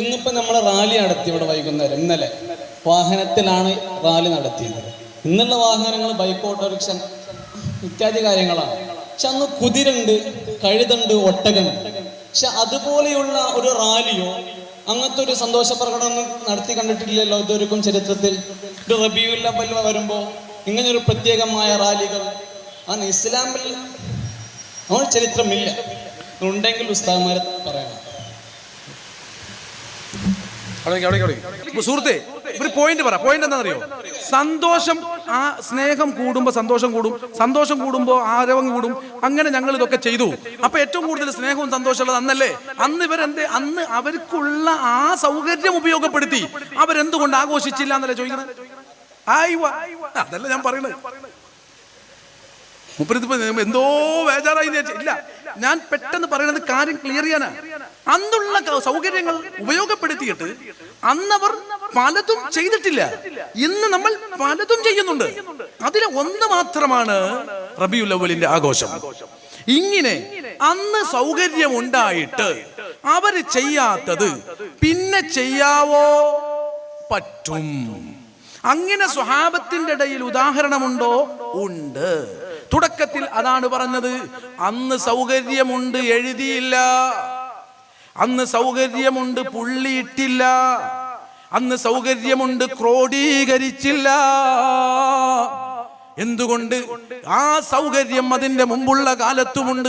ഇന്നിപ്പോ നമ്മൾ റാലി നടത്തി ഇവിടെ വൈകുന്നേരം. ഇന്നലെ വാഹനത്തിലാണ് റാലി നടത്തിയത്. ഇന്നുള്ള വാഹനങ്ങൾ ബൈക്ക് ഓട്ടോറിക്ഷ ഇത്യാദി കാര്യങ്ങളാണ്. പക്ഷെ അന്ന് കുതിരുണ്ട് കഴുതുണ്ട് ഒട്ടകമുണ്ട് പക്ഷെ അതുപോലെയുള്ള ഒരു റാലിയോ അങ്ങനത്തെ ഒരു സന്തോഷ പ്രകടനം നടത്തി കണ്ടിട്ടില്ലല്ലോ ഇതൊരുക്കും ചരിത്രത്തിൽ? ഒരു റബിയുല്ല പല്ല വരുമ്പോൾ ഇങ്ങനൊരു പ്രത്യേകമായ റാലികൾ. അന്ന് ഇസ്ലാമിൽ നമ്മൾ ചരിത്രമില്ല. ഉണ്ടെങ്കിൽ ഉസ്താദ്മാരെ പറയണം. സുഹൃത്തെ ഒരു പോയിന്റ് പറ. പോയിന്റ് എന്താണെന്നറിയോ? സന്തോഷം ആ സ്നേഹം കൂടുമ്പോൾ സന്തോഷം കൂടും. സന്തോഷം കൂടുമ്പോൾ ആരവം കൂടും. അങ്ങനെ ഞങ്ങൾ ഇതൊക്കെ ചെയ്തു. അപ്പൊ ഏറ്റവും കൂടുതൽ സ്നേഹവും സന്തോഷമുള്ളത് അന്നല്ലേ? അന്ന് ഇവരെന്ത്? അന്ന് അവർക്കുള്ള ആ സൗകര്യം ഉപയോഗപ്പെടുത്തി. അവരെന്തുകൊണ്ട് ആഘോഷിച്ചില്ല എന്നല്ലേ ചോദിക്കുന്നത്? അതല്ല ഞാൻ പറയുന്നത് മുപ്പരത്തിപ്പോ എന്തോ ബേജാറായി ഇല്ല. ഞാൻ പെട്ടെന്ന് പറയുന്നത് കാര്യം ക്ലിയർ ചെയ്യാനാ. അന്നുള്ള സൗകര്യങ്ങൾ ഉപയോഗപ്പെടുത്തിയിട്ട് അന്നവർ പലതും ചെയ്തിട്ടില്ല. ഇന്ന് നമ്മൾ പലതും ചെയ്യുന്നുണ്ട്. അതിലെ ഒന്ന് മാത്രമാണ് റബിയുൽ അവലിന്റെ ആഘോഷം. ഇങ്ങനെ അന്ന് സൗകര്യം ഉണ്ടായിട്ട് അവർ ചെയ്യാത്തത് പിന്നെ ചെയ്യാവോ? പറ്റും. അങ്ങനെ സ്വഹാബത്തിന്റെ ഇടയിൽ ഉദാഹരണമുണ്ടോ? ഉണ്ട്. തുടക്കത്തിൽ അതാണ് പറഞ്ഞത്. അന്ന് സൗകര്യമുണ്ട് എഴുതിയില്ല. അന്ന് സൗകര്യമുണ്ട് പുള്ളിയിട്ടില്ല. അന്ന് സൗകര്യമുണ്ട് ക്രോഡീകരിച്ചില്ല. എന്തുകൊണ്ട്? ആ സൗകര്യം അതിന്റെ മുമ്പുള്ള കാലത്തുമുണ്ട്.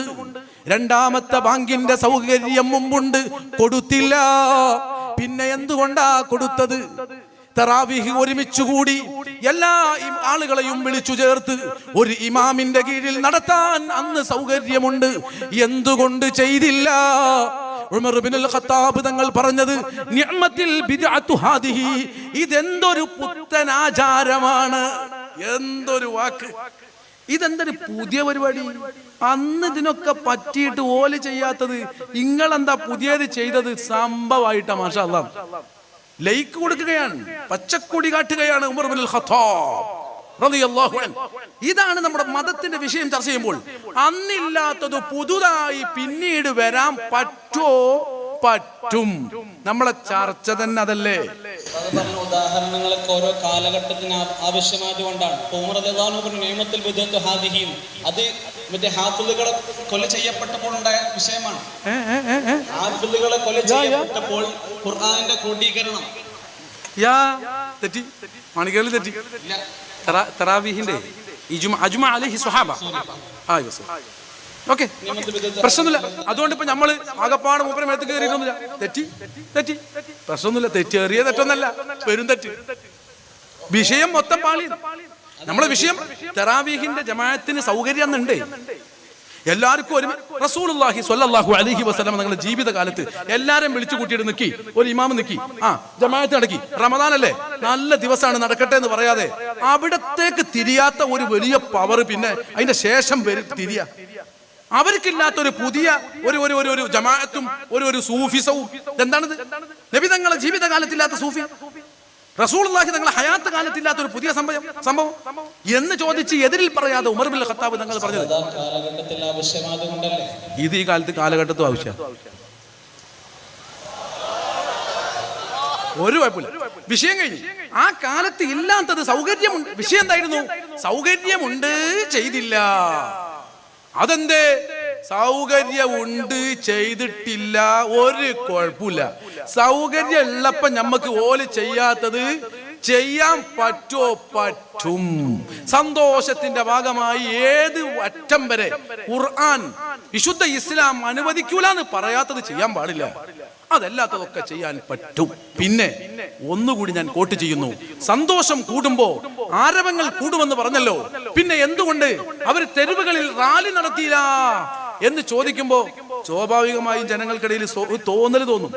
രണ്ടാമത്തെ ബാങ്കിന്റെ സൗകര്യം മുമ്പുണ്ട്. കൊടുത്തില്ല. പിന്നെ എന്തുകൊണ്ടാ കൊടുത്തത്? തറാവിഹ് ഒരുമിച്ച് കൂടി എല്ലാ ആളുകളെയും വിളിച്ചു ചേർത്ത് ഒരു ഇമാമിന്റെ കീഴിൽ നടത്താൻ അന്ന് സൗകര്യമുണ്ട്. എന്തുകൊണ്ട് ചെയ്തില്ല? ഖത്താബ് തങ്ങൾ പറഞ്ഞത് ഇതെന്തൊരു പുത്തൻ ആചാരമാണ്. എന്തൊരു വാക്ക്. ഇതെന്തൊരു പുതിയ പരിപാടി. അന്ന് ഇതിനൊക്കെ പറ്റിയിട്ട് ഓൽ ചെയ്യാത്തത് നിങ്ങളെന്താ പുതിയത് ചെയ്തത് സംഭവമായിട്ടാ മാഷാ ലൈക്ക് കൊടുക്കുകയാണ് പച്ചക്കൊടി കാട്ടുകയാണ് ഉമർ ബിൻ ഖത്താബ്. ഇതാണ് നമ്മുടെ മതത്തിന്റെ വിഷയം ചർച്ച ചെയ്യുമ്പോൾ അന്നില്ലാത്തത് പുതുതായി പിന്നീട് വരാൻ പറ്റോ? പറ്റും. നമ്മളെ ചർച്ച തന്നെ അതല്ലേ? ഉദാഹരണങ്ങളൊക്കെ ഓരോ കാലഘട്ടത്തിന് ആവശ്യമായത് കൊണ്ടാണ് നിയമത്തിൽ അത് മറ്റേ ഹാഫിലുകളെ കൊല ചെയ്യപ്പെട്ടപ്പോൾ ഉണ്ടായ വിഷയമാണ്. ഹാഫിലുകളെ കൊല ചെയ്യപ്പെട്ടപ്പോൾ ഖുർആനിന്റെ ക്രോഡീകരണം. തെറ്റി. മണിക്കേറിൽ തെറ്റി. തറാ- തറാവീഹിന്റെ അജുമ അലഹി യെസ് ഓക്കെ പ്രശ്നമൊന്നുമില്ല. അതുകൊണ്ട് ഇപ്പൊ നമ്മൾ ആകപ്പാട് മൂപ്പര മേത്ത് കയറിയിട്ടൊന്നുമില്ല തെറ്റി തെറ്റി. പ്രശ്നമൊന്നുമില്ല. തെറ്റി ചെറിയ തെറ്റൊന്നല്ല. പെരും തെറ്റ്. വിഷയം മൊത്തം പാളി. നമ്മളെ വിഷയം തെറാവീഹിന്റെ ജമാഅത്തിന് സൗകര്യം അന്നുണ്ട് എല്ലാവർക്കും ഒരു റസൂലുള്ളാഹി സ്വല്ലല്ലാഹു അലൈഹി വസല്ലം നിങ്ങളുടെ ജീവിതകാലത്ത് എല്ലാരും വിളിച്ചു കൂട്ടിയിട്ട് നിക്കി. ഒരു ഇമാമ് നിക്കി. ആ ജമാഅത്ത് നടക്കി. റമദാൻ അല്ലേ? നല്ല ദിവസമാണ് നടക്കട്ടെ എന്ന് പറയാതെ അവിടത്തേക്ക് തിരിയാത്ത ഒരു വലിയ പവർ പിന്നെ അതിന്റെ ശേഷം വരും തിരിയാ. അവർക്കില്ലാത്ത ഒരു പുതിയ ഒരു ഒരു ഒരു ജമാഅത്തും ഒരു ഒരു സൂഫിസവും. എന്താണിത് നബി തങ്ങളെ ജീവിതകാലത്തില്ലാത്ത സൂഫി. റസൂലുള്ളാഹി തങ്ങളെ ഹയാത്ത് കാലത്തില്ലാത്ത ഒരു പുതിയ സംഭവം സംഭവം? എന്ന് ചോദിച്ച് എതിരിൽ പറയാതെ ഉമർ ബിൻ ഖത്താബ് തങ്ങൾ പറഞ്ഞത്. ഇത് ഈ കാലത്ത് കാലഘട്ടത്തും ആവശ്യം. ഒരു കുഴപ്പമില്ല. വിഷയം കഴിഞ്ഞു. ആ കാലത്ത് ഇല്ലാത്തത് സൗകര്യമുണ്ട്. വിഷയം എന്തായിരുന്നു? സൗകര്യമുണ്ട് ചെയ്തില്ല. അതെന്തേ? സൗകര്യമുണ്ട് ചെയ്തിട്ടില്ല. ഒരു കുഴപ്പമില്ല. സൗകര്യം ഉള്ളപ്പോ ഞമ്മക്ക് ഓൽ ചെയ്യാത്തത് ചെയ്യാൻ പറ്റോ പറ്റും. സന്തോഷത്തിന്റെ ഭാഗമായി ഏത് അറ്റം വരെ ഖുർആൻ വിശുദ്ധ ഇസ്ലാം അനുവദിക്കൂല എന്ന് പറയാത്തത് ചെയ്യാൻ പാടില്ല. അതല്ലാത്തതൊക്കെ ചെയ്യാൻ പറ്റും. പിന്നെ ഒന്നുകൂടി ഞാൻ കോട്ട് ചെയ്യുന്നു. സന്തോഷം കൂടുമ്പോ ആരവങ്ങൾ കൂടുമെന്ന് പറഞ്ഞല്ലോ. പിന്നെ എന്തുകൊണ്ട് അവർ തെരുവുകളിൽ റാലി നടത്തിയില്ല എന്ന് ചോദിക്കുമ്പോ സ്വാഭാവികമായും ജനങ്ങൾക്കിടയിൽ തോന്നൽ തോന്നും.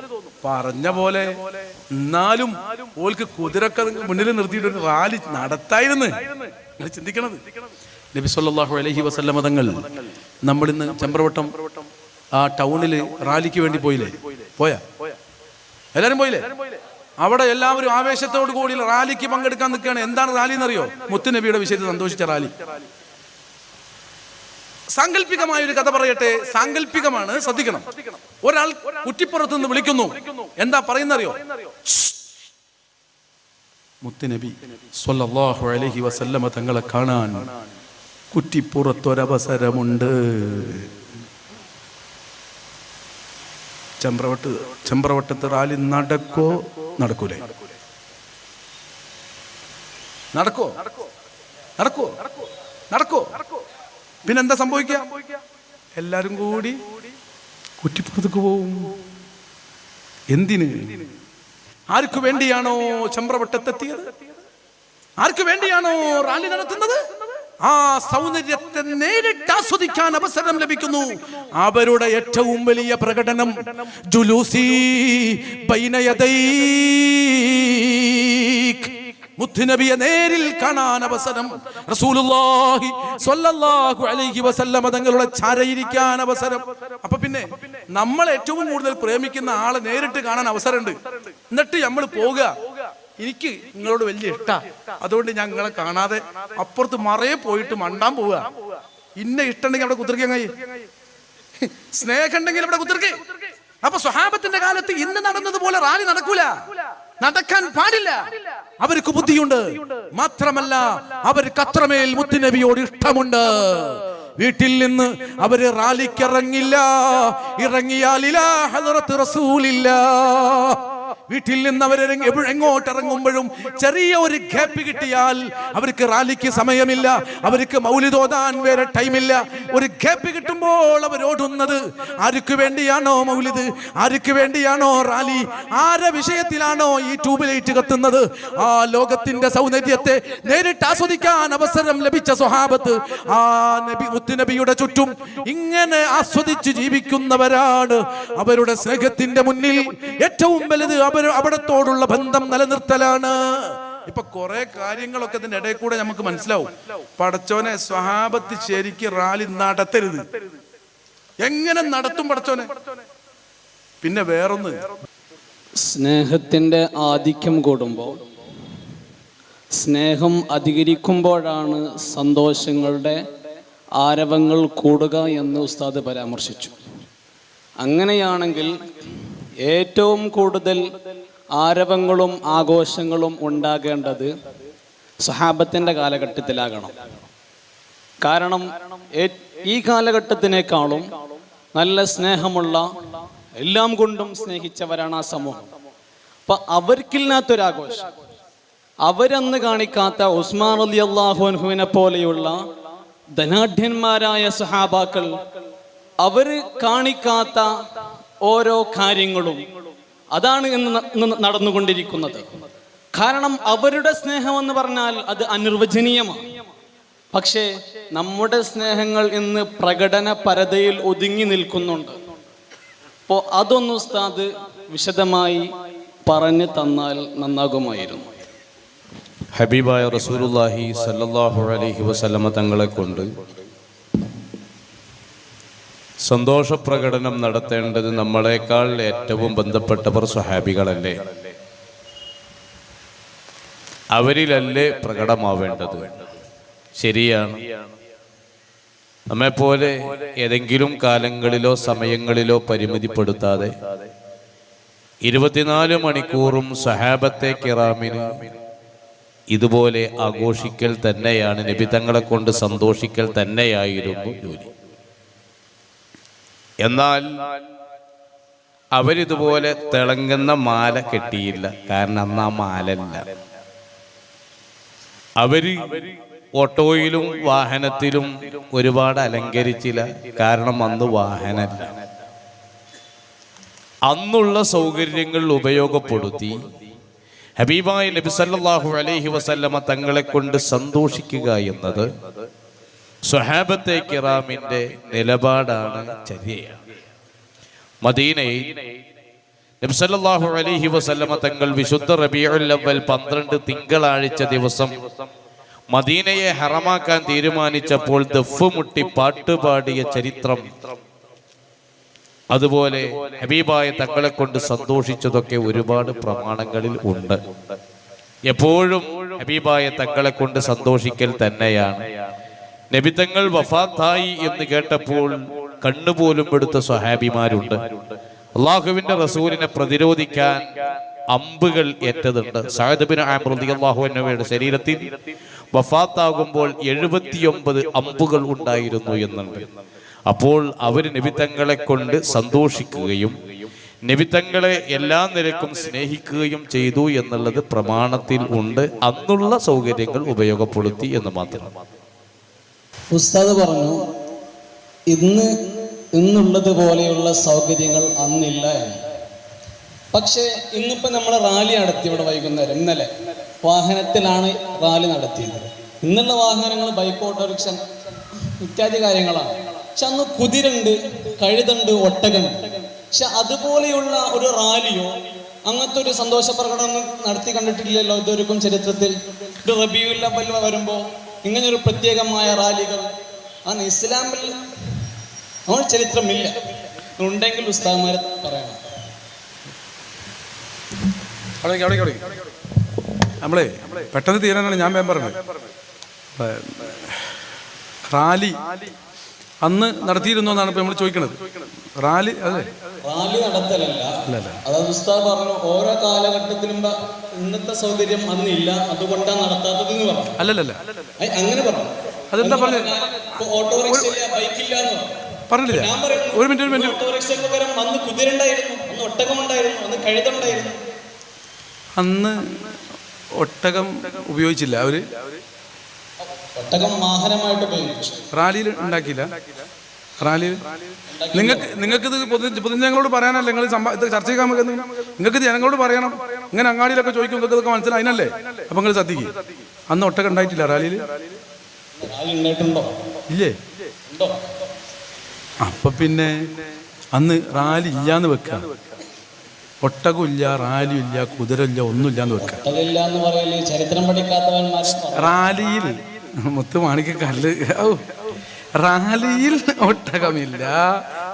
പറഞ്ഞ പോലെ എന്നാലും ഓൾക്ക് കുതിരക്ക മുന്നിൽ നിർത്തിയിട്ട് ഒരു റാലി നടത്തായിരുന്നു. ചിന്തിക്കണത്. നബി സല്ലല്ലാഹു അലൈഹി വസല്ലമ തങ്ങൾ നമ്മളിന്ന് ചെമ്പ്രവട്ടം ആ ടൗണിൽ റാലിക്ക് വേണ്ടി പോയില്ലേ? പോയാ? എല്ലാരും പോയില്ലേ? അവിടെ എല്ലാവരും ആവേശത്തോടു കൂടി റാലിക്ക് പങ്കെടുക്കാൻ നിൽക്കുകയാണ്. എന്താണ് റാലി എന്നറിയോ? മുത്തുനബിയുടെ വിഷയത്തിൽ സന്തോഷിച്ച റാലി. സാങ്കല്പികമായ ഒരു കഥ പറയട്ടെ. സാങ്കല്പികമാണ്. ശ്രദ്ധിക്കണം. ഒരാൾ കുറ്റിപ്പുറത്ത് നിന്ന് വിളിക്കുന്നു. എന്താ പറയുന്നറിയോ? മുത്തുനബി സ്വല്ലല്ലാഹു അലൈഹി വസല്ലമ തങ്ങളെ കാണാൻ കുറ്റിപ്പുറത്തൊരവസരമുണ്ട്. ചെമ്പ്രവട്ട് ചെമ്പ്രവട്ടത്ത് റാലി നടക്കോ? നടക്കൂലേ. നടക്കോ? നടക്കോ? നടക്കോ? നടക്കോ? പിന്നെന്താ സംഭവിക്കുക? എല്ലാരും കൂടി കുറ്റിപ്പുറത്തേക്ക് പോവും. എന്തിന്? ആർക്കു വേണ്ടിയാണോ ചമ്പ്രവട്ടത്തെത്തിയത്? ആർക്കു വേണ്ടിയാണോ റാലി നടത്തുന്നത്? ആ സൗന്ദര്യത്തെ നേരിട്ട് ആസ്വദിക്കാൻ അവസരം ലഭിക്കുന്നു. അവരുടെ ഏറ്റവും വലിയ പ്രകടനം ജുലൂസി ബൈനയദൈക് മുത്തുനബിയെ നേരിൽ കാണാൻ അവസരം. റസൂലുള്ളാഹി സ്വല്ലല്ലാഹു അലൈഹി വസല്ലമ തങ്ങളുടെ ചരയിരിക്കാൻ അവസരം. അപ്പൊ പിന്നെ നമ്മൾ ഏറ്റവും കൂടുതൽ പ്രേമിക്കുന്ന ആളെ നേരിട്ട് കാണാൻ അവസരമുണ്ട്. എന്നിട്ട് നമ്മൾ പോകുക എനിക്ക് നിങ്ങളോട് വലിയ ഇഷ്ടാ. അതുകൊണ്ട് ഞാൻ നിങ്ങളെ കാണാതെ അപ്പുറത്ത് മറയെ പോയിട്ട് മണ്ടാൻ പോവുക. ഇന്ന ഇഷ്ടമുണ്ടെങ്കിൽ അവിടെ കുത്തിരിക്കാൻ കഴിയും സ്നേഹം ഉണ്ടെങ്കിൽ അവിടെ കുത്തിരിക്കേ. അപ്പൊ സ്വഹാബത്തിന്റെ കാലത്ത് ഇന്ന് നടന്നതുപോലെ റാലി നടക്കൂല. നടക്കാൻ പാടില്ല. അവർക്ക് ബുദ്ധിയുണ്ട്. മാത്രമല്ല അവർക്ക് അത്രമേൽ മുത്തുനബിയോട് ഇഷ്ടമുണ്ട്. വീട്ടിൽ നിന്ന് അവർ റാലിക്കിറങ്ങില്ല. ഇറങ്ങിയാലില്ല ഹദറത്ത് റസൂലില്ല. വീട്ടിൽ നിന്ന് അവർ എങ്ങോട്ട് ഇറങ്ങുമ്പോഴും ചെറിയ ഒരു ഗ്യാപ്പ് കിട്ടിയാൽ അവർക്ക് റാലിക്ക് സമയമില്ല അവർക്ക് മൗലിതോതാൻ വേറെ ടൈമില്ല. ഒരു ഗ്യാപ്പ് കിട്ടുമ്പോൾ അവർ ഓടുന്നത് ആർക്ക് വേണ്ടിയാണോ മൗലിത് ആർക്ക് വേണ്ടിയാണോ റാലി ആരെ വിഷയത്തിലാണോ ഈ ട്യൂബ് ലൈറ്റ് കത്തുന്നത്? ആ ലോകത്തിന്റെ സൗന്ദര്യത്തെ നേരിട്ട് ആസ്വദിക്കാൻ അവസരം ലഭിച്ച സ്വഹാബത്ത് ആ നബി മുത്തുനബിയുടെ ചുറ്റും ഇങ്ങനെ ആസ്വദിച്ച് ജീവിക്കുന്നവരാണ്. അവരുടെ സ്നേഹത്തിന്റെ മുന്നിൽ ഏറ്റവും വലുത് അവർ അവിടത്തോടുള്ള ബന്ധം നിലനിർത്തലാണ്. ഇപ്പൊ കുറെ കാര്യങ്ങളൊക്കെ ഇതിന്റെ ഇടയിൽ കൂടെ നമുക്ക് മനസ്സിലാവും. പടച്ചോനെ സ്വഹാബത്ത് ശരിക്ക് റാലി നടത്തരുത്. എങ്ങനെ നടത്തും പടച്ചോനെ? പിന്നെ വേറൊന്ന്. സ്നേഹത്തിന്റെ ആധിക്യം കൂടുമ്പോൾ സ്നേഹം അധികരിക്കുമ്പോഴാണ് സന്തോഷങ്ങളുടെ ആരവങ്ങൾ കൂടുക എന്ന് ഉസ്താദ് പരാമർശിച്ചു. അങ്ങനെയാണെങ്കിൽ ഏറ്റവും കൂടുതൽ ആരവങ്ങളും ആഘോഷങ്ങളും ഉണ്ടാകേണ്ടത് സഹാബത്തിന്റെ കാലഘട്ടത്തിലാകണം. കാരണം ഈ കാലഘട്ടത്തിനേക്കാളും നല്ല സ്നേഹമുള്ള എല്ലാം കൊണ്ടും സ്നേഹിച്ചവരാണ് ആ സമൂഹം. അപ്പൊ അവർക്കില്ലാത്തൊരാഘോഷം അവരന്ന് കാണിക്കാത്ത ഉസ്മാൻ അലി അള്ളാഹുഹുവിനെ പോലെയുള്ള ധനാഢ്യന്മാരായ സഹാബാക്കൾ അവർ കാണിക്കാത്ത ഓരോ കാര്യങ്ങളും അതാണ് ഇന്ന് നടന്നുകൊണ്ടിരിക്കുന്നത്. കാരണം അവരുടെ സ്നേഹം എന്ന് പറഞ്ഞാൽ അത് അനിർവചനീയമാണ്. പക്ഷേ നമ്മുടെ സ്നേഹങ്ങൾ ഇന്ന് പ്രകടന പരതയിൽ ഒതുങ്ങി നിൽക്കുന്നുണ്ട്. അപ്പോൾ അതൊന്ന് ഉസ്താദ് വിശദമായി പറഞ്ഞു തന്നാൽ നന്നാകുമായിരുന്നു. ഹബീബായ റസൂലുള്ളാഹി സല്ലല്ലാഹു അലൈഹി വസല്ലമ തങ്ങളെ കൊണ്ട് സന്തോഷപ്രകടനം നടത്തേണ്ടത് നമ്മളെക്കാൾ ഏറ്റവും ബന്ധപ്പെട്ടവർ സ്വഹാബികളല്ലേ? അവരിലല്ലേ പ്രകടമാവേണ്ടത്? ശരിയാണ്. നമ്മെപ്പോലെ ഏതെങ്കിലും കാലങ്ങളിലോ സമയങ്ങളിലോ പരിമിതിപ്പെടുത്താതെ ഇരുപത്തിനാല് മണിക്കൂറും സഹാബത്തെ കിറാമിന് ഇതുപോലെ ആഘോഷിക്കൽ തന്നെയാണ്. നബി തങ്ങളെ കൊണ്ട് സന്തോഷിക്കൽ തന്നെയായിരുന്നു ജോലി. എന്നാൽ അവരിതുപോലെ തിളങ്ങുന്ന മാല കെട്ടിയില്ല. കാരണം അന്ന് ആ മാലല്ല. അവർ ഓട്ടോയിലും വാഹനത്തിലും ഒരുപാട് അലങ്കരിച്ചില്ല. കാരണം അന്ന് വാഹനമല്ല അന്നുള്ള സൗകര്യങ്ങൾ ഉപയോഗപ്പെടുത്തി. ഹബീബായ നബിസല്ലാഹു അലൈഹി വസല്ലമ തങ്ങളെ കൊണ്ട് സന്തോഷിക്കുക എന്നത് സ്വഹാബത്തെ കിറാമിന്റെ നിലപാടാണ് ചര്യ മദീനയിൽ നബ്സല്ലാഹു അലഹി വസല്ലമ തങ്ങൾ വിശുദ്ധ റബീഉൽ അവ്വൽ പന്ത്രണ്ട് തിങ്കളാഴ്ച ദിവസം മദീനയെ ഹറമാക്കാൻ തീരുമാനിച്ചപ്പോൾ ദഫ് മുട്ടി പാട്ടുപാടിയ ചരിത്രം. അതുപോലെ ഹബീബായ തങ്ങളെ കൊണ്ട് സന്തോഷിച്ചതൊക്കെ ഒരുപാട് പ്രമാണങ്ങളിൽ ഉണ്ട്. എപ്പോഴും ഹബീബായ തങ്ങളെ കൊണ്ട് സന്തോഷിക്കൽ തന്നെയാണ്. നബിതങ്ങൾ വഫാത്തായി എന്ന് കേട്ടപ്പോൾ കണ്ണുപോലും എടുത്ത സ്വഹാബിമാരുണ്ട്. അള്ളാഹുവിന്റെ റസൂലിനെ പ്രതിരോധിക്കാൻ അമ്പുകൾ ഏറ്റതുണ്ട്. അള്ളാഹുവിന്റെ ശരീരത്തിൽ വഫാത്താകുമ്പോൾ എഴുപത്തിയൊമ്പത് അമ്പുകൾ ഉണ്ടായിരുന്നു എന്നുണ്ട്. അപ്പോൾ അവർ നിബിത്തങ്ങളെ കൊണ്ട് സന്തോഷിക്കുകയും നിബിത്തങ്ങളെ എല്ലാ നിലക്കും സ്നേഹിക്കുകയും ചെയ്തു എന്നുള്ളത് പ്രമാണത്തിൽ ഉണ്ട്. അന്നുള്ള സൗകര്യങ്ങൾ ഉപയോഗപ്പെടുത്തി എന്ന് മാത്രം. ഉസ്താദ് പറഞ്ഞു ഇന്ന് ഇന്നുള്ളത് പോലെയുള്ള സൗകര്യങ്ങൾ അന്നില്ല എന്ന്. പക്ഷേ ഇന്നിപ്പോ നമ്മൾ റാലി നടത്തി ഇവിടെ വൈകുന്നേരം ഇന്നലെ. വാഹനത്തിലാണ് റാലി നടത്തിയത്. ഇന്നുള്ള വാഹനങ്ങൾ ബൈക്ക് ഓട്ടോറിക്ഷ ഇത്യാദി കാര്യങ്ങളാണ്. പക്ഷെ അന്ന് കുതിരുണ്ട് കഴുതുണ്ട് ഒട്ടകണ്ട്. പക്ഷെ അതുപോലെയുള്ള ഒരു റാലിയോ അങ്ങനത്തെ ഒരു സന്തോഷ പ്രകടനം നടത്തി കണ്ടിട്ടില്ലല്ലോ ഇതൊരുക്കും ചരിത്രത്തിൽ? ഒരു റബിയുല്ല പല്ല് വരുമ്പോ ഇങ്ങനെ ഒരു പ്രത്യേകമായ റാലികൾ. അന്ന് ഇസ്ലാമിൽ നമ്മുടെ ചരിത്രമില്ല. ഉണ്ടെങ്കിൽ ഉസ്താദ്മാരെ പറയണം. നമ്മളെ പെട്ടെന്ന് തീരാനാണ് ഞാൻ പറഞ്ഞത്. റാലി. അന്ന് നടത്തിയിരുന്നു എന്നാണ് ഇപ്പൊ നമ്മൾ ചോദിക്കുന്നത് റാലി അതെ. റാലി നടത്തലല്ല. അതായത് ഉസ്താദ് പറഞ്ഞു ഓരോ കാലഘട്ടത്തിലും ഇന്നത്തെ സൗകര്യം അന്നില്ല അതുകൊണ്ടാണ് നടത്താത്തത് എന്ന് പറഞ്ഞു. അല്ലല്ലല്ല. അങ്ങനെ പറഞ്ഞു. അതെന്താ പറഞ്ഞത്? ഓട്ടോറിക്ഷ ബൈക്കില്ല പറഞ്ഞു. പറഞ്ഞില്ല. ഒരു മിനിറ്റ് ഒരു മിനിറ്റ്. ഓട്ടോറിക്ഷയ്ക്ക് പകരം അന്ന് കുതിരണ്ടായിരുന്നു അന്ന് ഒട്ടകമുണ്ടായിരുന്നു അന്ന് കഴുതുണ്ടായിരുന്നു. അന്ന് ഒട്ടകം ഉപയോഗിച്ചില്ല. അവർ ഒട്ടകം വാഹനമായിട്ട് ഉപയോഗിച്ചു. റാലിയിൽ ഉണ്ടാക്കിയില്ല? റാലിയിൽ? നിങ്ങൾക്ക് നിങ്ങൾക്ക് ഇത് പൊതു പൊതുജനങ്ങളോട് പറയാനല്ല നിങ്ങൾ ഇത് ചർച്ച ചെയ്യാൻ നിങ്ങൾക്ക് ജനങ്ങളോട് പറയണം. ഇങ്ങനെ അങ്ങാടിയിലൊക്കെ ചോദിക്കും നിങ്ങൾക്ക് ഇതൊക്കെ മനസ്സിലായി. അതിനല്ലേ? അപ്പൊ നിങ്ങൾ ശ്രദ്ധിക്കും. അന്ന് ഒട്ടകം ഉണ്ടായിട്ടില്ല റാലിയിൽ? റാലി ഇല്ലേ? അപ്പൊ പിന്നെ അന്ന് റാലി ഇല്ലാന്ന് വെക്ക. ഒട്ടകം ഇല്ല റാലി ഇല്ല കുതിര ഇല്ല ഒന്നുമില്ല എന്ന് വെക്ക. ഒട്ടകമില്ല. റാലിയിൽ മുത്ത് മാണിക്ക കല്ല്. ഓ റാലിയിൽ ഒട്ടകമില്ല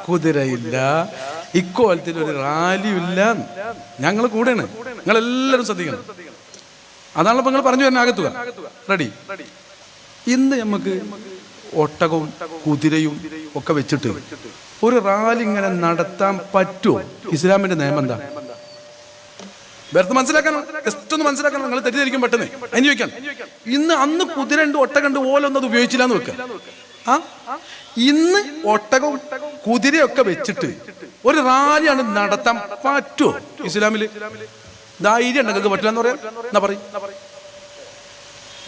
കുതിരയില്ല. ഇക്കോലത്തിൽ ഒരു റാലിയില്ല ഞങ്ങൾ കൂടെയാണ്. നിങ്ങൾ എല്ലാവരും ശ്രദ്ധിക്കണം. അതാണല്ലോ നിങ്ങൾ പറഞ്ഞു തന്നെ അകത്തുക. റെഡി. ഇന്ന് നമുക്ക് ഒട്ടകവും കുതിരയും ഒക്കെ വെച്ചിട്ട് ഒരു റാലി ഇങ്ങനെ നടത്താൻ പറ്റുമോ? ഇസ്ലാമിന്റെ നിയമം എന്താ? വെറുതെ മനസ്സിലാക്കണം ജസ്റ്റ് ഒന്ന് മനസ്സിലാക്കണം നിങ്ങൾ തെറ്റിദ്ധരിക്കും പെട്ടെന്ന്. അതിന് ചോദിക്കാൻ ഇന്ന് അന്ന് കുതിരണ്ട് ഒട്ടകണ്ട് ഓലൊന്നും അത് ഉപയോഗിച്ചില്ല എന്ന് വെക്കുക ആ? ഇന്ന് ഒട്ടകവും കുതിരയൊക്കെ വെച്ചിട്ട് ഒരു റാലിയാണ് നടത്താൻ പറ്റുമോ ഇസ്ലാമിൽ? ധൈര്യം ഉണ്ടെങ്കിൽ പറ്റില്ല എന്ന് പറയാം. എന്നാ പറയും.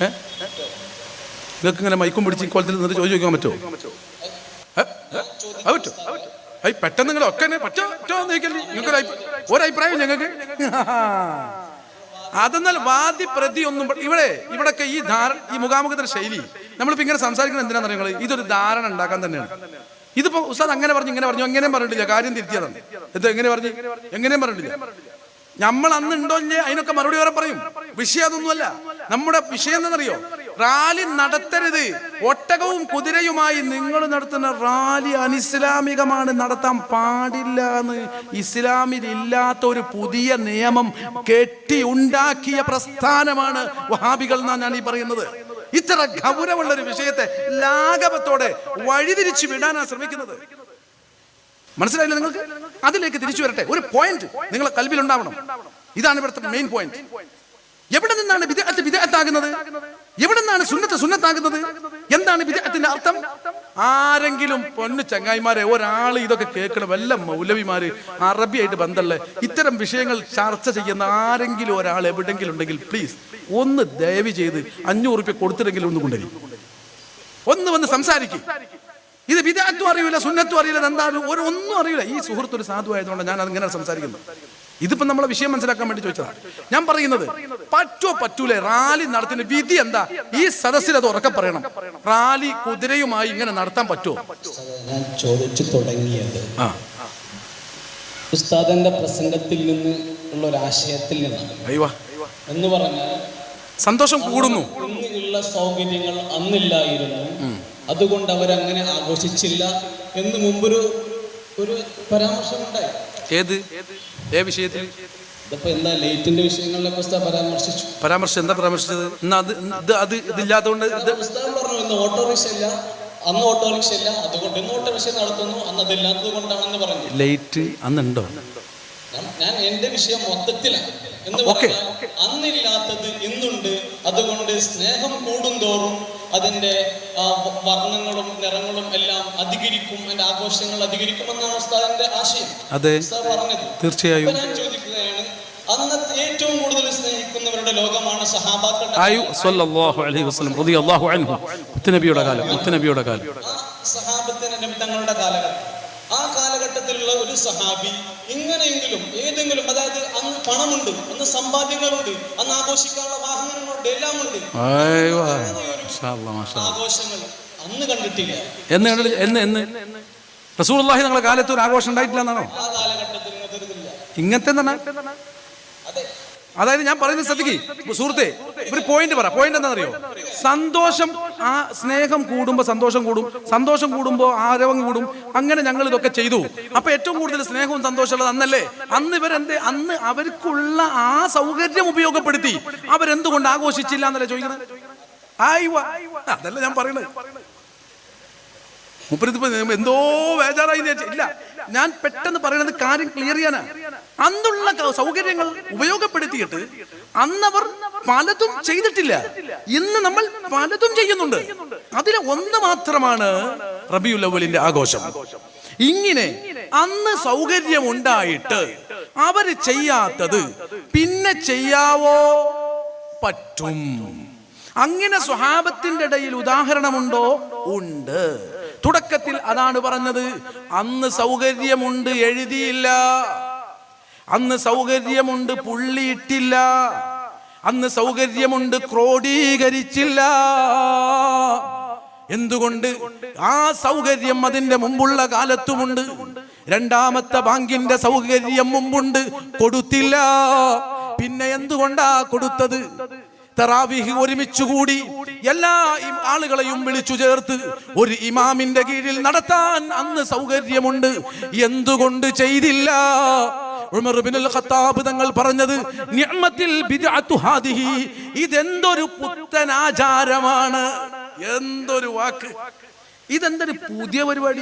ഏഹ് നിങ്ങൾക്ക് ഇങ്ങനെ മൈക്കും പിടിച്ച് ഇക്കോളത്തിൽ നിന്നിട്ട് ചോദിച്ചു ചോദിക്കാൻ പറ്റുമോ? അത് പറ്റുമോ ഐ പെട്ടെന്ന് നിങ്ങൾ ഒക്കെ പറ്റോ? പറ്റോ എന്ന് ചോദിക്കല്ലേ നിങ്ങൾക്ക് ഒരു അഭിപ്രായം ഞങ്ങൾക്ക്? അതെന്നാൽ വാദി പ്രതി ഒന്നും ഇവിടെ ഇവിടൊക്കെ ഈ ധാര ഈ മുഖാമുഖത്തിന്റെ ശൈലി. നമ്മളിപ്പോ ഇങ്ങനെ സംസാരിക്കുന്നത് എന്തിനാണെന്ന് നിങ്ങൾ ഇതൊരു ധാരണ ഉണ്ടാക്കാൻ തന്നെയാണ്. ഇതിപ്പോ ഉസ്താദ് അങ്ങനെ പറഞ്ഞു ഇങ്ങനെ പറഞ്ഞു എങ്ങനെയും പറഞ്ഞിട്ടില്ല. കാര്യം തിരുത്തിയതാണ്. ഇത് എങ്ങനെ പറഞ്ഞു? എങ്ങനെയും പറഞ്ഞിട്ടില്ല. നമ്മൾ അന്ന് ഉണ്ടോ ഇല്ലേ? അതിനൊക്കെ മറുപടി വേറെ പറയും. വിഷയം അതൊന്നുമല്ല. നമ്മുടെ വിഷയം എന്താണെന്നറിയോ? റാലി നടത്തരുത്. ഒട്ടകവും കുതിരയുമായി നിങ്ങൾ നടത്തുന്ന റാലി അനിസ്ലാമികമാണ്. നടത്താൻ പാടില്ല എന്ന് ഇസ്ലാമിൽ ഇല്ലാത്ത ഒരു പുതിയ നിയമം കെട്ടി ഉണ്ടാക്കിയ പ്രസ്ഥാനമാണ് വഹാബികൾ എന്നാണ് ഞാൻ ഈ പറയുന്നത്. ഇത്ര ഗൗരവമുള്ള ഒരു വിഷയത്തെ ലാഘവത്തോടെ വഴിതിരിച്ചു വിടാനാണ് ശ്രമിക്കുന്നത്. മനസ്സിലായില്ല നിങ്ങൾക്ക്? അതിലേക്ക് തിരിച്ചു വരട്ടെ. ഒരു പോയിന്റ് നിങ്ങളെ കൽവിൽ ഉണ്ടാവണം ഇതാണ് ഇവിടുത്തെ മെയിൻ പോയിന്റ് എവിടെ നിന്നാണ് വിദഗ്ധ വിദേഹത്താകുന്നത് എവിടെ നിന്നാണ് സുന്നത്ത് സുന്നത്താകുന്നത്? എന്താണ് വിദഗ്ധത്തിന്റെ അർത്ഥം? ആരെങ്കിലും പൊന്നു ചങ്ങായിമാരെ ഒരാൾ ഇതൊക്കെ കേൾക്കണം വല്ല മൗലവിമാര് അറബിയായിട്ട് ബന്ധമുള്ള ഇത്തരം വിഷയങ്ങൾ ചർച്ച ചെയ്യുന്ന ആരെങ്കിലും ഒരാൾ എവിടെങ്കിലും ഉണ്ടെങ്കിൽ പ്ലീസ് ഒന്ന് ദയവ് ചെയ്ത് അഞ്ഞൂറ് റുപ്യ കൊടുത്തിട്ടെങ്കിലും ഒന്ന് കൊണ്ടുവരും. ഒന്ന് വന്ന് സംസാരിക്കും. ഇത് വിദഗ്ധം അറിയില്ല സുന്നത്തും അറിയില്ല എന്താണ് ഒരു ഒന്നും അറിയില്ല ഈ സുഹൃത്ത് ഒരു സാധു ആയതുകൊണ്ട് ഞാൻ അങ്ങനെ സംസാരിക്കുന്നത്. ഇതിപ്പോ നമ്മളെ വിഷയം മനസ്സിലാക്കാൻ വേണ്ടി ചോദിച്ചതാണ് ഞാൻ പറയുന്നത് പറ്റോ പറ്റൂലെ റാലി നടത്തുന്ന വിധി എന്താ? ഈ സദസ്സിൽ അത് ഉറക്കെ പറയണം. റാലി കുതിരയുമായി ഇങ്ങനെ നടത്താൻ പറ്റുമോ ഞാൻ ചോദിച്ചു തുടങ്ങിയത് ഉസ്താദിന്റെ പ്രസംഗത്തിൽ നിന്ന് ഉള്ള ഒരു ആശയത്തിൽ നിന്നാണ്. എന്ന് പറഞ്ഞാൽ സന്തോഷം കൂടുന്നു. ഇന്നുള്ള സൗകര്യങ്ങൾ അന്നില്ലായിരുന്നു. അതുകൊണ്ട് അവരങ്ങനെ ആഘോഷിച്ചില്ല എന്ന് മുമ്പൊരു ഒരു പരാമർശമുണ്ടായി. ഏത്? ഏ വിഷയത്തിൽ? പരാമർശം എന്താ പരാമർശിച്ചത്? അത് ഇത് അത് ഇതില്ലാത്തതുകൊണ്ട് അന്ന് ഓട്ടോറിക്ഷ ഇല്ല അതുകൊണ്ട് ഇന്ന് ഓട്ടോറിക്ഷ നടത്തുന്നു. അന്ന് അതില്ലാത്തത് കൊണ്ടാണെന്ന് പറഞ്ഞു ലേറ്റ് അന്നുണ്ടോ? ഞാൻ- എന്റെ വിഷയം മൊത്തത്തിലാണ് ഓക്കേ. അന്നില്ലാത്തത് ഇന്നുണ്ട് അതുകൊണ്ട് സ്നേഹം കൂടുന്തോറും അതിന്റെ വർണങ്ങളും നിറങ്ങളും എല്ലാം അധികരിക്കും അതിന്റെ ആഘോഷങ്ങൾ അധികരിക്കും എന്നാണ് ഉസ്താദിന്റെ ആശയം. അതെ. പറഞ്ഞത്. തീർച്ചയായും. ഞാൻ ചോദിക്കുകയാണ് അന്നത്തെ ഏറ്റവും കൂടുതൽ സ്നേഹിക്കുന്നവരുടെ ലോകമാണ് സഹാബാക്കളുടെ കാലം സഹാബത്തിന് തങ്ങളുടെ കാലഘട്ടം. ആ കാലഘട്ടത്തിലുള്ള ഒരു സഹാബി ഇങ്ങനെയെങ്കിലും ഏതെങ്കിലും അതായത് അന്ന് പണമുണ്ട് അന്ന് സമ്പാദ്യങ്ങളുണ്ട് അന്ന് ആഘോഷിക്കാനുള്ള വാഹനങ്ങളുണ്ട് എല്ലാം ഉണ്ട്. ആഘോഷങ്ങൾ അന്ന് കണ്ടിട്ടില്ല. എന്ന് എന്ന് എന്ന്? റസൂലുള്ളാഹി നിങ്ങളുടെ കാലത്ത് ഒരു ആഘോഷം ഉണ്ടായിട്ടില്ല എന്നാണോ? ഇങ്ങനത്തെ അതായത് ഞാൻ പറയുന്നത് ശ്രദ്ധിക്കേ സുഹൃത്തെ ഒരു പോയിന്റ് പറ. പോയിന്റ് എന്താണെന്നറിയോ? സന്തോഷം ആ സ്നേഹം കൂടുമ്പോൾ സന്തോഷം കൂടും. സന്തോഷം കൂടുമ്പോൾ ആരവം കൂടും. അങ്ങനെ ഞങ്ങൾ ഇതൊക്കെ ചെയ്തു. അപ്പൊ ഏറ്റവും കൂടുതൽ സ്നേഹവും സന്തോഷമുള്ളത് അന്നല്ലേ? അന്ന് ഇവരെന്ത് അന്ന് അവർക്കുള്ള ആ സൗകര്യം ഉപയോഗപ്പെടുത്തി. അവരെന്തുകൊണ്ട് ആഘോഷിച്ചില്ല എന്നല്ലേ ചോദിക്കുന്നത് അതല്ല ഞാൻ പറയണത്. മുപ്പരിത്തിപ്പോ എന്തോ ബേജാറായി ഇല്ല ഞാൻ പെട്ടെന്ന് പറയുന്നത് കാര്യം ക്ലിയർ ചെയ്യാനാ. അന്നുള്ള സൗകര്യങ്ങൾ ഉപയോഗപ്പെടുത്തിയിട്ട് അന്നവർ പലതും ചെയ്തിട്ടില്ല. ഇന്ന് നമ്മൾ പലതും ചെയ്യുന്നുണ്ട്. അതിലെ ഒന്ന് മാത്രമാണ് റബിയുൽ അവലിന്റെ ആഘോഷം. ഇങ്ങനെ അന്ന് സൗകര്യം ഉണ്ടായിട്ട് അവർ ചെയ്യാത്തത് പിന്നെ ചെയ്യാവോ? പറ്റും. അങ്ങനെ സ്വഹാബത്തിന്റെ ഇടയിൽ ഉദാഹരണമുണ്ടോ? ഉണ്ട്. തുടക്കത്തിൽ അതാണ് പറഞ്ഞത്. അന്ന് സൗകര്യമുണ്ട് എഴുതിയില്ല. അന്ന് സൗകര്യമുണ്ട് പുള്ളിയിട്ടില്ല. അന്ന് സൗകര്യമുണ്ട് ക്രോഡീകരിച്ചില്ല. എന്തുകൊണ്ട്? ആ സൗകര്യം അതിന്റെ മുമ്പുള്ള കാലത്തുമുണ്ട്. രണ്ടാമത്തെ ബാങ്കിന്റെ സൗകര്യം മുമ്പുണ്ട്. കൊടുത്തില്ല. പിന്നെ എന്തുകൊണ്ടാ കൊടുത്തത്? തറാവിഹ് ഒരുമിച്ച് കൂടി എല്ലാ ആളുകളെയും വിളിച്ചു ചേർത്ത് ഒരു ഇമാമിന്റെ കീഴിൽ നടത്താൻ അന്ന് സൗകര്യമുണ്ട്. എന്തുകൊണ്ട് ചെയ്തില്ല? ഖത്താബ് തങ്ങൾ പറഞ്ഞത് ഇതെന്തൊരു പുത്തൻ ആചാരമാണ്. എന്തൊരു വാക്ക്. ഇതെന്തൊരു പുതിയ പരിപാടി.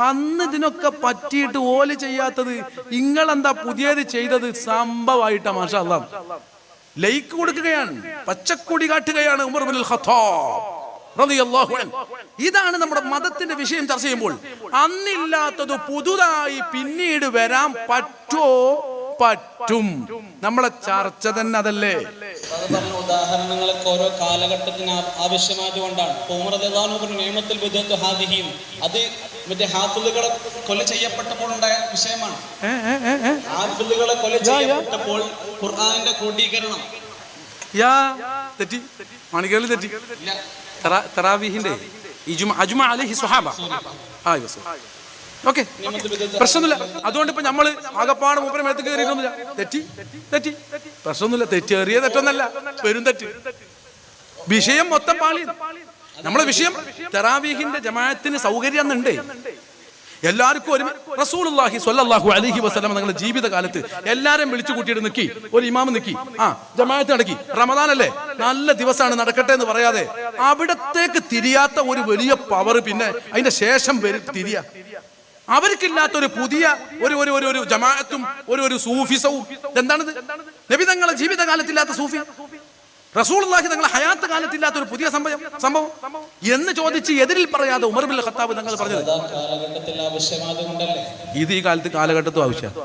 അന്ന് ഇതിനൊക്കെ പറ്റിയിട്ട് ഓൽ ചെയ്യാത്തത് നിങ്ങളെന്താ പുതിയത് ചെയ്തത്? സംഭവമായിട്ടാ മാഷാ അല്ലാ ലൈക്ക് കൊടുക്കുകയാണ് പച്ചക്കൊടി കാട്ടുകയാണ് ഉമർ ബിൻ ഖത്താബ്. ഇതാണ് നമ്മുടെ മതത്തിന്റെ വിഷയം ചർച്ച ചെയ്യുമ്പോൾ അന്നില്ലാത്തത് പുതുതായി പിന്നീട് വരാൻ പറ്റോ പറ്റും. നമ്മളെ ചർച്ച തന്നെ അതല്ലേ? അത് പറഞ്ഞ ഉദാഹരണങ്ങളൊക്കെ ഓരോ കാലഘട്ടത്തിന് ആവശ്യമായതുകൊണ്ടാണ്. നിയമത്തിൽ അത് മറ്റേ ഹാഫിലുകളെ കൊല ചെയ്യപ്പെട്ടപ്പോൾ ഉണ്ടായ വിഷയമാണ്. ഹാഫിലുകളെ കൊല ചെയ്യപ്പെട്ടപ്പോൾ ഖുർആനിന്റെ ക്രോഡീകരണം. യാ തെറ്റി. മണിക്കേളിൽ തെറ്റി. തറാവീഹിന്റെ. ഇജുമ അജുമ അലൈഹി സുഹാബ ആ ഓക്കെ. പ്രശ്നമൊന്നുമില്ല. അതുകൊണ്ട് ഇപ്പൊ നമ്മൾ ആകപ്പാട് മൂപ്പര മേത്ത് കയറിയിട്ടൊന്നുമില്ല തെറ്റി. തെറ്റി. പ്രശ്നമൊന്നുമില്ല. തെറ്റി ചെറിയ തെറ്റൊന്നല്ല. പെരും വിഷയം മൊത്തം പാളി നമ്മളെ വിഷയം തെറാവീഹിന്റെ ജമാഅത്തിന് സൗകര്യം എന്നുണ്ട് എല്ലാവർക്കും ഒരു റസൂലുള്ളാഹി സ്വല്ലല്ലാഹു അലൈഹി വസല്ലം നിങ്ങളുടെ ജീവിതകാലത്ത് എല്ലാരും വിളിച്ചു കൂട്ടിയിട്ട് നിക്കി. ഒരു ഇമാമ് നിക്കി. ആ ജമാഅത്ത് നടക്കി. റമദാൻ അല്ലേ? നല്ല ദിവസമാണ് നടക്കട്ടെ എന്ന് പറയാതെ അവിടത്തേക്ക് തിരിയാത്ത ഒരു വലിയ പവർ പിന്നെ അതിന്റെ ശേഷം വരും തിരിയാ. അവർക്കില്ലാത്ത ഒരു പുതിയ ഒരു ഒരു ഒരു ഒരു ജമാഅത്തും ഒരു ഒരു സൂഫിസവും. എന്താണിത് നബി തങ്ങളെ ജീവിതകാലത്തില്ലാത്ത സൂഫി. റസൂലുള്ളാഹി തങ്ങളെ ഹയാത്ത് കാലത്തില്ലാത്ത ഒരു പുതിയ സംഭവം സംഭവം. എന്ന് ചോദിച്ച് എതിരിൽ പറയാതെ ഉമർ ബിൻ ഖത്താബ് തങ്ങൾ പറഞ്ഞത്. ഇത് ഈ കാലത്ത് കാലഘട്ടത്തും ആവശ്യമാണ്.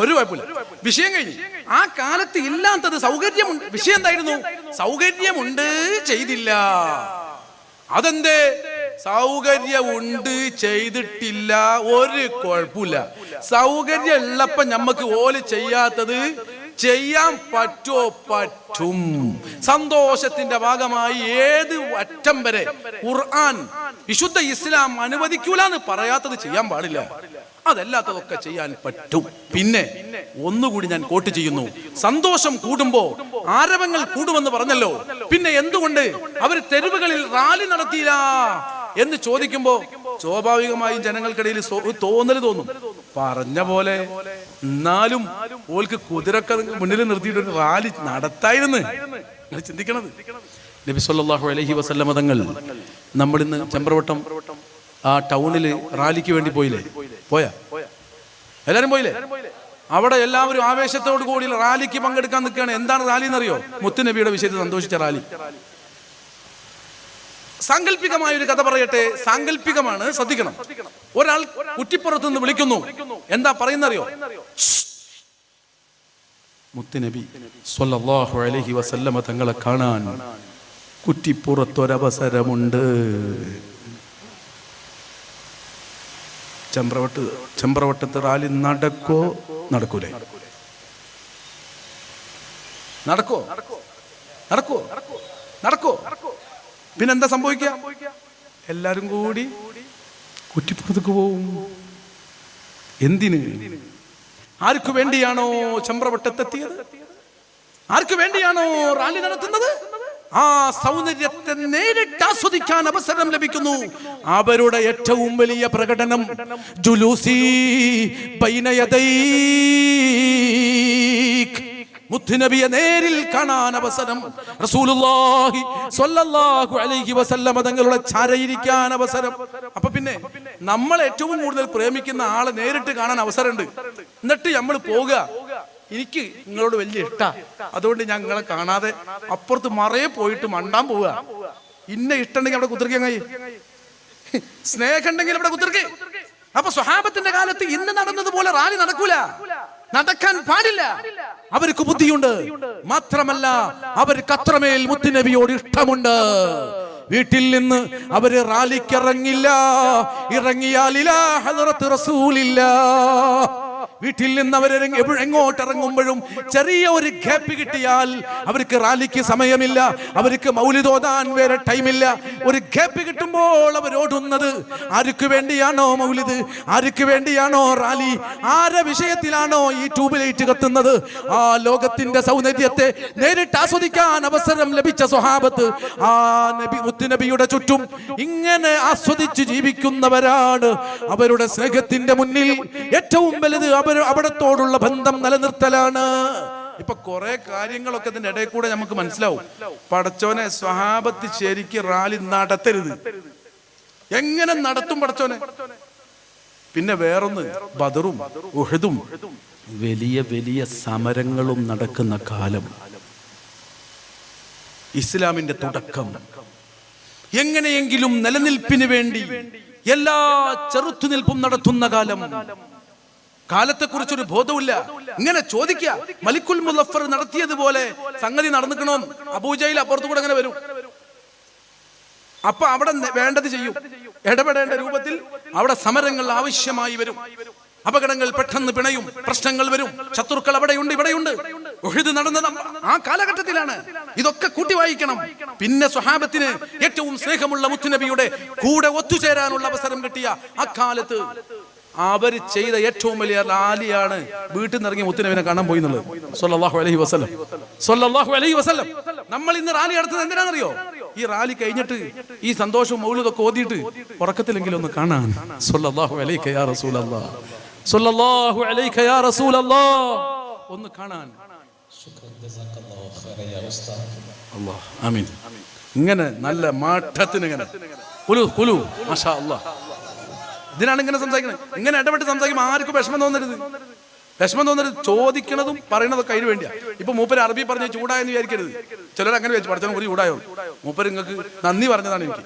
ഒരു കുഴപ്പമില്ല. വിഷയം കഴിഞ്ഞു. ആ കാലത്ത് ഇല്ലാത്തത് സൗകര്യമുണ്ട്. വിഷയം എന്തായിരുന്നു? സൗകര്യമുണ്ട് ചെയ്തില്ല. അതെന്തേ? സൗകര്യമുണ്ട് ചെയ്തിട്ടില്ല. ഒരു കുഴപ്പമില്ല. സൗകര്യം ഉള്ളപ്പോ ഞമ്മക്ക് ഓൽ ചെയ്യാത്തത് ചെയ്യാൻ പറ്റോ പറ്റും. സന്തോഷത്തിന്റെ ഭാഗമായി ഏത് അറ്റം വരെ ഖുർആൻ വിശുദ്ധ ഇസ്ലാം അനുവദിക്കൂല എന്ന് പറയാത്തത് ചെയ്യാൻ പാടില്ല. അതല്ലാത്തതൊക്കെ ചെയ്യാൻ പറ്റും. പിന്നെ ഒന്നുകൂടി ഞാൻ കോട്ട് ചെയ്യുന്നു. സന്തോഷം കൂടുമ്പോ ആരവങ്ങൾ കൂടുമെന്ന് പറഞ്ഞല്ലോ. പിന്നെ എന്തുകൊണ്ട് അവർ തെരുവുകളിൽ റാലി നടത്തിയില്ല എന്ന് ചോദിക്കുമ്പോ സ്വാഭാവികമായും ജനങ്ങൾക്കിടയിൽ തോന്നൽ തോന്നും. പറഞ്ഞ പോലെ എന്നാലും ഓൾക്ക് കുതിരക്ക മുന്നിൽ നിർത്തിയിട്ട് ഒരു റാലി നടത്തായിരുന്നു. ചിന്തിക്കണത്. നബി സല്ലല്ലാഹു അലൈഹി വസല്ലമ തങ്ങൾ നമ്മളിന്ന് ചെമ്പ്രവട്ടം ആ ടൗണിൽ റാലിക്ക് വേണ്ടി പോയില്ലേ? പോയാ? എല്ലാരും പോയില്ലേ? അവിടെ എല്ലാവരും ആവേശത്തോടു കൂടി റാലിക്ക് പങ്കെടുക്കാൻ നിൽക്കുകയാണ്. എന്താണ് റാലി എന്നറിയോ? മുത്തുനബിയുടെ വിഷയത്തിൽ സന്തോഷിച്ച റാലി. സാങ്കല്പികമായ ഒരു കഥ പറയട്ടെ. സാങ്കല്പികമാണ് ശ്രദ്ധിക്കണം. ഒരാൾ കുറ്റിപ്പുറത്ത് നിന്ന് വിളിക്കുന്നു. എന്താ പറയുന്നറിയോ? മുത്തുനബി സ്വല്ലല്ലാഹു അലൈഹി വസല്ലമ തങ്ങളെ കാണാൻ കുറ്റിപ്പുറത്തൊരവസരമുണ്ട്. ചെമ്പ്രവട്ട് ചെമ്പ്രവട്ടത്ത് റാലി നടക്കോ? നടക്കൂലേ? നടക്കോ നടക്കോ നടക്കോ പിന്നെന്താ സംഭവിക്കുക? എല്ലാരും കൂടി കുറ്റിപ്പുറത്തേക്ക് പോവും. എന്തിന്? ആർക്കു വേണ്ടിയാണോ ചമ്പ്രവട്ടത്തെത്തിയത്? ആർക്കു വേണ്ടിയാണോ റാലി നടത്തുന്നത്? ആ സൗന്ദര്യത്തെ നേരിട്ട് ആസ്വദിക്കാൻ അവസരം ലഭിക്കുന്നു. അവരുടെ ഏറ്റവും വലിയ പ്രകടനം ജുലൂസി ബൈനയദൈക്. മുത്തുനബിയെ നേരിൽ കാണാൻ അവസരം. റസൂലുള്ളാഹി സ്വല്ലല്ലാഹു അലൈഹി വസല്ലമ തങ്ങളുടെ ചാരയിരിക്കാൻ അവസരം. അപ്പൊ പിന്നെ നമ്മൾ ഏറ്റവും കൂടുതൽ പ്രേമിക്കുന്ന ആളെ നേരിട്ട് കാണാൻ അവസരമുണ്ട്. എന്നിട്ട് നമ്മൾ പോവുക. എനിക്ക് നിങ്ങളോട് വലിയ ഇഷ്ടാ. അതുകൊണ്ട് ഞാൻ നിങ്ങളെ കാണാതെ അപ്പുറത്ത് മറയെ പോയിട്ട് മണ്ടാൻ പോവുക. ഇന്ന ഇഷ്ടമുണ്ടെങ്കിൽ അവിടെ കുതിർക്കങ്ങായി സ്നേഹം ഉണ്ടെങ്കിൽ അവിടെ കുത്തിർക്ക് അപ്പൊ സ്വഹാബത്തിന്റെ കാലത്ത് ഇന്ന് നടന്നതുപോലെ റാലി നടക്കൂല. നടക്കാൻ പാടില്ല. അവർക്ക് ബുദ്ധിയുണ്ട്. മാത്രമല്ല അവർക്ക് അത്രമേൽ മുത്തുനബിയോട് ഇഷ്ടമുണ്ട്. വീട്ടിൽ നിന്ന് അവർ റാലിക്കിറങ്ങില്ല. ഇറങ്ങിയാലില്ല ഹദ്റത്ത് റസൂലില്ല. വീട്ടിൽ നിന്ന് അവർ എങ്ങോട്ട് ഇറങ്ങുമ്പോഴും ചെറിയ ഒരു ഗ്യാപ്പ് കിട്ടിയാൽ അവർക്ക് റാലിക്ക് സമയമില്ല അവർക്ക് മൗലിതോതാൻ വേറെ ടൈമില്ല. ഒരു ഗ്യാപ്പ് കിട്ടുമ്പോൾ അവർ ഓടുന്നത് ആർക്ക് വേണ്ടിയാണോ മൗലിത് ആർക്ക് വേണ്ടിയാണോ റാലി ആരെ വിഷയത്തിലാണോ ഈ ട്യൂബ് ലൈറ്റ് കത്തുന്നത്? ആ ലോകത്തിന്റെ സൗന്ദര്യത്തെ നേരിട്ട് ആസ്വദിക്കാൻ അവസരം ലഭിച്ച സ്വഹാബത്ത് ആ നബി മുത്തുനബിയുടെ ചുറ്റും ഇങ്ങനെ ആസ്വദിച്ച് ജീവിക്കുന്നവരാണ്. അവരുടെ സ്നേഹത്തിന്റെ മുന്നിൽ ഏറ്റവും വലുത് അവർ അവിടത്തോടുള്ള ബന്ധം നിലനിർത്തലാണ്. ഇപ്പൊ കുറെ കാര്യങ്ങളൊക്കെ ഇതിന്റെ ഇടയിൽ കൂടെ നമുക്ക് മനസ്സിലാവും. പടച്ചോനെ സ്വഹാബത്ത് ശരിക്ക് റാലി നടത്തരുത്. എങ്ങനെ നടത്തും പടച്ചോനെ? പിന്നെ വേറൊന്ന് ബദറും ഉഹദും വലിയ വലിയ സമരങ്ങളും നടക്കുന്ന കാലം. ഇസ്ലാമിന്റെ തുടക്കം. എങ്ങനെയെങ്കിലും നിലനിൽപ്പിന് വേണ്ടി എല്ലാ ചെറുത്തുനിൽപ്പും നടത്തുന്ന കാലം. കാലത്തെക്കുറിച്ചൊരു ബോധമില്ല ഇങ്ങനെ ചോദിക്കുക. മലിക്കുൽ മുലഫർ നടത്തിയതുപോലെ സംഗതി നടന്നിക്കണോ അബൂജയിൽ അപ്പുറത്തു കൂടെ അങ്ങനെ വരും. അപ്പൊ അവിടെ വേണ്ടത് ചെയ്യും. ഇടപെടേണ്ട രൂപത്തിൽ അവിടെ സമരങ്ങൾ ആവശ്യമായി വരും. അപകടങ്ങൾ പെട്ടെന്ന് പിണയും. പ്രശ്നങ്ങൾ വരും. ശത്രുക്കൾ അവിടെയുണ്ട് ഇവിടെയുണ്ട്. ഒഴുത് നടന്നത് ആ കാലഘട്ടത്തിലാണ്. ഇതൊക്കെ കൂട്ടി വായിക്കണം. പിന്നെ സ്വഹാബത്തിന് ഏറ്റവും സ്നേഹമുള്ള മുത്തുനബിയുടെ കൂടെ ഒത്തുചേരാനുള്ള അവസരം കിട്ടിയ അക്കാലത്ത് അവർ ചെയ്ത ഏറ്റവും വലിയ റാലിയാണ് വീട്ടിൽ നിന്ന് ഇറങ്ങി മുത്തുനബിനെ കാണാൻ പോയി എന്നുള്ളത്. നമ്മൾ ഇന്ന് റാലി നടത്തുന്നത് എന്തിനാണെന്നറിയോ? ഈ റാലി കഴിഞ്ഞിട്ട് ഈ സന്തോഷവും മൗലതൊക്കെ ഓതിയിട്ട് ഉറക്കത്തിലെങ്കിലും ഒന്ന് കാണാൻ. യാ യാ ഒന്ന് കാണാൻ. അല്ലാഹ് ആമീൻ. ഇങ്ങനെ നല്ല മാട്ടത്തിന് ഇങ്ങനെ മാഷാ അല്ലാഹ് ഇതിനാണ് ഇങ്ങനെ സംസാരിക്കുന്നത്. ഇങ്ങനെ ഇടപെട്ട് സംസാരിക്കുമ്പോൾ ആർക്കും വിഷമം തോന്നരുത്. വിഷമം തോന്നരുത്. ചോദിക്കണതും പറയണതൊക്കെ അതിന് വേണ്ടിയാ. ഇപ്പൊ മൂപ്പര് അറബി പറഞ്ഞ് ചൂടായെന്ന് വിചാരിക്കരുത്. ചിലർ അങ്ങനെ വെച്ച് പഠിച്ചാൽ ഒരു ചൂടായോ? മൂപ്പര് നിങ്ങൾക്ക് നന്ദി പറഞ്ഞതാണ് എനിക്ക്.